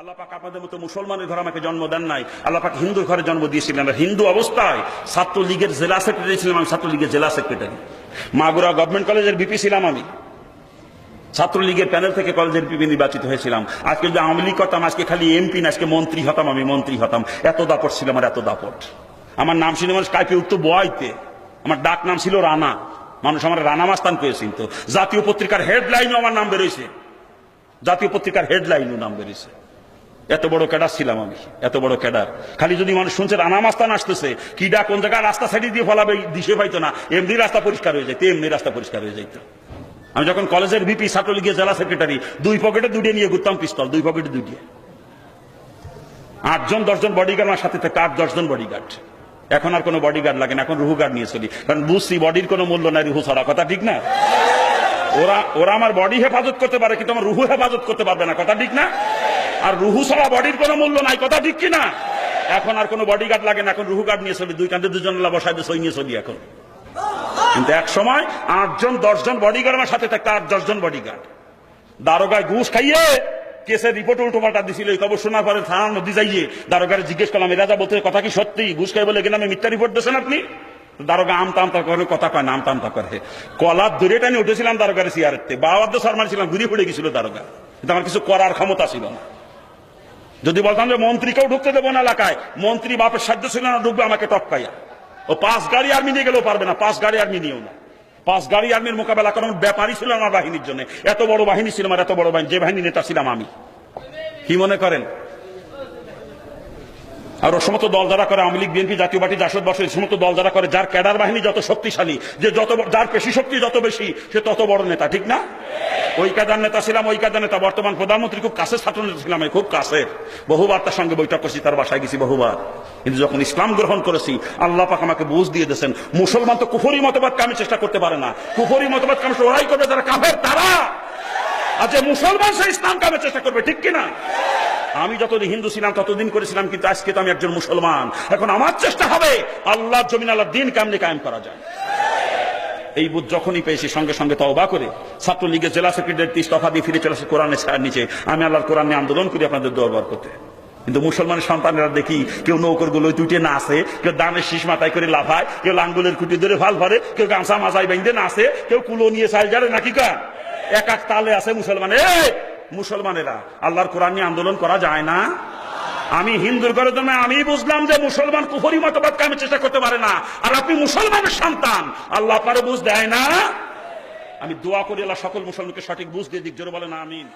আল্লাহ পাক আপনাদের মতো মুসলমানের ঘরে আমাকে জন্ম দেন নাই। আল্লাহ পাক হিন্দুর ঘরে জন্ম দিয়েছিলেন। হিন্দু অবস্থায় ছাত্রলীগের জেলা সেক্রেটারি ছিলাম, আমি ছাত্রলীগের জেলা সেক্রেটারি। মাগুরা গভর্নমেন্ট কলেজের বিপি ছিলাম আমি। ছাত্রলীগের প্যানেল থেকে কলেজের পিপি নির্বাচিত হয়েছিলাম। আজকে যদি আওয়ামী লীগ করতাম আজকে খালি এমপি না, আজকে মন্ত্রী হতাম আমি, মন্ত্রী হতাম। এত দাপট ছিল আমার, এত দাপট। আমার নাম ছিল মানুষ কাইপে উঠতো বয়তে আমার ডাক নাম ছিল রানা। মানুষ আমার রানা মাস্তান পেয়েছিল তো জাতীয় পত্রিকার হেডলাইনও আমার নাম বেরোইছে। জাতীয় পত্রিকার হেডলাইনও নাম বেরিয়েছে এত বড় ক্যাডার ছিলাম আমি, এত বড় ক্যাডার। খালি যদি মানুষ শুনছে, রানা মাস্তান আসতেছে কিডা কোন জায়গায় রাস্তা সাইডে দিয়ে ফলাবে, দিশে পাইতো না, এমনি রাস্তা পরিষ্কার হয়ে যাইতো, এমনি রাস্তা পরিষ্কার হয়ে যাইতো। আমি যখন কলেজের বিপি ছাত্রলীগের জেলা সেক্রেটারি, দুই পকেটে দুটিয়ে নিয়ে ঘুরতাম পিস্তল, দুই পকেটে দুটিয়ে আটজন, দশজন বডিগার্ড আমার সাথে থাকে আট, দশজন বডিগার্ড এখন আর কোনো বডিগার্ড লাগে না, এখন রুহু গার্ড নিয়ে চলি। কারণ বুঝছি বডির কোনো মূল্য নাই রুহু ছাড়া, কথা ঠিক না? ওরা ওরা আমার বডি হেফাজত করতে পারে, কিন্তু আমার রুহু হেফাজত করতে পারবে না, কথা ঠিক না? আর রুহু ছাড়া বডির কোনো মূল্য নাই, কথা ঠিক কি না এখন আর কোনো বডিগার্ড লাগে না, এখন রুহু গার্ড নিয়ে চলি দুই কান্দে দুজন বসাই দিয়ে সই নিয়ে চলি এখন। কিন্তু এক সময় আটজন, দশজন বডিগার্ড আমার সাথে থাকতো আট দশজন বডিগার্ড দারোগায় ঘুষ খাইয়ে কেসের রিপোর্ট উল্টো পাল্টা দিছিল, এই খবর শোনার পরে থানা নদী যাইয়ে দারোগারে জিজ্ঞেস করলাম এরা যা বলতে কথা কি সত্যি? ঘুষ খাই বলে গেলাম মিথ্যা রিপোর্ট দিয়েছেন আপনি? দারোগা আমতা আমতা করে, কথা কয় না, আমতা আমতা করে। কলার দূরে টানি উঠেছিলাম দারোগারে সিয়ারেতে বাবাদ্দ শর্মা ছিলাম ঘুরে ফুড়ে গেছিল দারোগা। কিন্তু আমার কিছু করার ক্ষমতা ছিল না। যদি বলতাম যে মন্ত্রীকেও ঢুকতে দেবো না এলাকায়, মন্ত্রী বাপের সাধ্য ছিল না ঢুকবে, আমাকে টপকাইয়া। ও পাঁচ গাড়ি আর্মি নিয়ে গেলেও পারবে না, পাঁচ গাড়ি আর্মি নিয়েও না। পাঁচ গাড়ি আর্মির মোকাবেলা করার ব্যাপারই ছিল আমার বাহিনীর জন্য। এত বড় বাহিনী ছিল আমার এত বড় বাহিনী, যে বাহিনী নেতা ছিলাম আমি। কি মনে করেন? আর ওর সমস্ত দল যারা করে আওয়ামী লীগ, বিএনপি, জাতীয় পার্টি, জাসদ বর্ষ এই সমস্ত দল যারা করে, যার ক্যাডার বাহিনী যত শক্তিশালী, যে যত যার পেশি শক্তি যত বেশি, সে তত বড় নেতা, ঠিক না? ওই কাদার নেতা ছিলাম, ওই কাদার নেতা। বর্তমান প্রধানমন্ত্রী খুব কাছের ছাত্র নেতা ছিলাম খুব কাছের। বহুবার তার সঙ্গে বৈঠক করছি, তার বাসায় গেছি বহুবার। কিন্তু যখন ইসলাম গ্রহণ করেছি, আল্লাহ পাক আমাকে বুঝ দিয়ে দিয়েছেন, মুসলমান তো কুফরি মতবাদ কামে চেষ্টা করতে পারে না। কুফরি মতবাদ কামে লড়াই করবে যারা কাফের, তারা। আর যে মুসলমান, সে ইসলাম কামে চেষ্টা করবে, ঠিক কিনা? আমি যতদিন হিন্দু ছিলাম, ততদিন করেছিলাম, কিন্তু আজকে তো আমি একজন মুসলমান। এখন আমার চেষ্টা হবে আল্লাহ জমিন আল্লাহ দিন কেমনে কায়েম করা যায়। এই বুধ যখনই পেয়েছি, সঙ্গে সঙ্গে তওবা করে, ছাত্রলীগের জেলা সেক্রেটারি ইস্তফা দিয়ে ফিরে চলে আসে ছায়ার নিচে। আমি আল্লাহর কোরআন আন্দোলন করি আপনাদের দরবার করতে। কিন্তু মুসলমানের সন্তানেরা দেখি, কেউ নৌকরগুলো তুইটে না আসে কেউ দানের শীষ মাথায় করে লাফায়, কেউ লাঙ্গুলের খুঁটি ধরে ভালো ভরে কেউ গামছা মাথায় বেঁধে না আসে কেউ কুলো নিয়ে সাইল নাকি কা এক এক তালে আছে মুসলমান। মুসলমানেরা, আল্লাহর কোরআন নিয়ে আন্দোলন করা যায় না। আমি হিন্দুর ঘরের জন্য আমি বুঝলাম যে মুসলমান কুফরি মতবাদ কামে চেষ্টা করতে পারে না। আর আপনি মুসলমানের সন্তান, আল্লাহ আপনারে বুঝ দেয় না। আমি দোয়া করি আল্লাহ সকল মুসলমানকে সঠিক বুঝ দিয়ে দিক, জোরে বলেন, আমিন।